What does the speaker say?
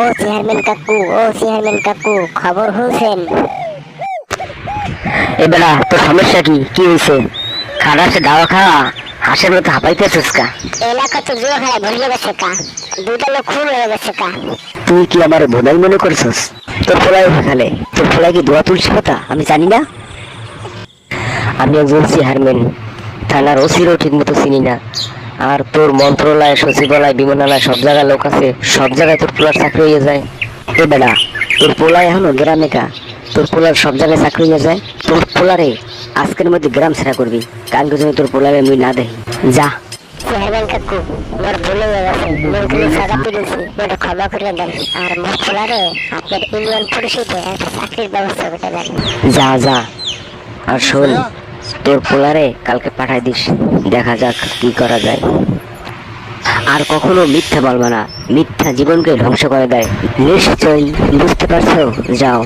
ও chairman কাকু ও chairman কাকু খবর হয়েছেন এবেলা তোর সমস্যা কি? কি হয়েছে? খারাপ সে দাওয়া খাওয়া? হাঁসের মতো হাঁপাইতেছিস কা? এলাকা তো জুয়া খেলা ভরিয়ে গেছে কা? দুটা লোক খুন হয়ে গেছে কা? তুই কি আমার বোধাই মনে করছিস? তোর পোলাই খেলে তোর পোলাই কি দোয়া তুলসী কথা? আমি জানি না। আমি একজন চেয়ারম্যান। থানার ওসিরও ঠিক মতো চিনি না। আর তোর মন্ত্রণালয় সচিবালয় বিমানালয় সব জায়গায় লোক আছে সব জায়গায় তোর পোলার চাকরি হয়ে যায়। এ বেড়া তোর পোলা এখনও গ্রামে কা? তোর পোলার সব জায়গায় চাকরি হয়ে যায়? তোর পোলারে আজকের মধ্যে গ্রাম ছেড়া করবি। কালকে যদি তোর পোলারে আমি না দেখি। যা। চেয়ারম্যান কাকু মোর ভুলে হয়ে গেছে। মোর সাজা পেরেছি ওটা ক্ষমা করে দেন। আর মোর আপনার ইউনিয়ন পরিষদে একটা চাকরির ব্যবস্থা করে দেন। যা যা। আর শোন তোর পোলারে কালকে পাঠাই দিস। দেখা যাক কি করা যায়। আর কখনো মিথ্যা বলবা না। মিথ্যা জীবনকে ধ্বংস করে দেয়। নিশ্চয়ই বুঝতে পারছ? যাও।